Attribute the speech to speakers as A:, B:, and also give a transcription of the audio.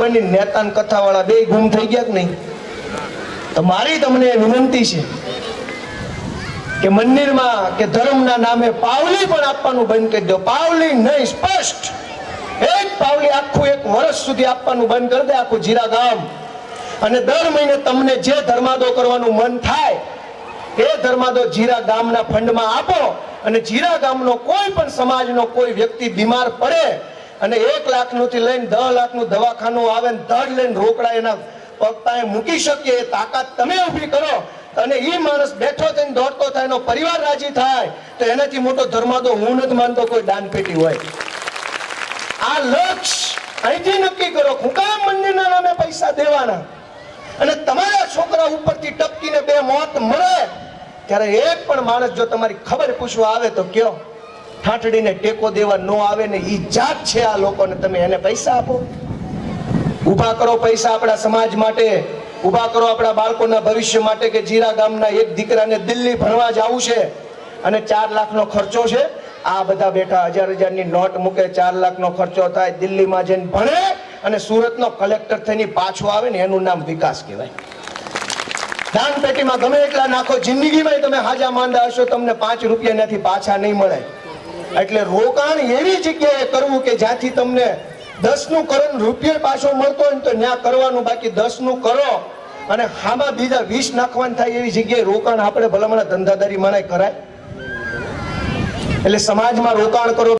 A: બની નેતા ને કથાવાળા બે ગુમ થઈ ગયા કે નહીં? તો મારી તમને વિનંતી છે કે મંદિરમાં કે ધર્મના નામે પાવલી પણ આપવાનું બંધ કરી દો. પાવલી નહીં, સ્પષ્ટ. એક પાવલી આખું એક વર્ષ સુધી આપવાનું બંધ કરી દે, આખું જીરા ગામ અને દર મહિને તમને જે ધર્માદો કરવાનું મન થાય, એ ધર્માદો જીરા ગામના ફંડમાં આપો. અને જીરા ગામનો કોઈ પણ સમાજનો કોઈ વ્યક્તિ બીમાર પડે અને એક લાખનું થી લઈને દસ લાખનું દવાખાનું આવે ને ધડ લઈને રોકડા એના પગ પાસે મૂકી શકીએ, એ તાકાત તમે ઊભી કરો. અને એ માણસ બેઠો થઈને દોડતો થાય એનો પરિવાર રાજી થાય, તો એનાથી મોટો ધર્માદો હું નથી માનતો, કોઈ દાન પેટી હોય. આ લક્ષ અહીંથી નક્કી કરો હું મંદિરના નામે પૈસા દેવાના. અને તમારા છોકરા ઉપરથી ટપકીને બે મોત મળે, ત્યારે એક પણ માણસ જો તમારી ખબર પૂછવા આવે તો કયો? ઠાઠડીને ટેકો દેવા ન આવે ને એ જાત છે આ લોકોને તમે એને પૈસા આપો. ઊભા કરો પૈસા આપણા સમાજ માટે, ઊભા કરો આપણા બાળકોના ભવિષ્ય માટે કે જીરા ગામના એક દીકરાને દિલ્હી ભણવા જવું છે અને ચાર લાખનો ખર્ચો છે. આ બધા બેઠા હજાર હજારની નોટ મૂકે, ચાર લાખનો ખર્ચો થાય, દિલ્હીમાં જઈને ભણે અને સુરતનો કલેક્ટર થઈને પાછો આવે ને એનું નામ વિકાસ કહેવાય. દાન પેટીમાં ગમે એટલા નાખો જિંદગીમાં તમે હાજા માંદા હશો, તમને પાંચ રૂપિયા નથી પાછા નહીં મળે. એટલે રોકાણ એવી જગ્યાએ કરવું કે જ્યાંથી તમને દસનું કરો રૂપિયા પાછો મળતો હોય તો ત્યાં કરવાનું, બાકી દસનું કરો. અને હામાં બીજા વીસ નાખવાનું થાય એવી જગ્યાએ રોકાણ આપણે ભલામણ ધંધાદારી માણે કરાય. એટલે સમાજમાં રોકાણ કરો.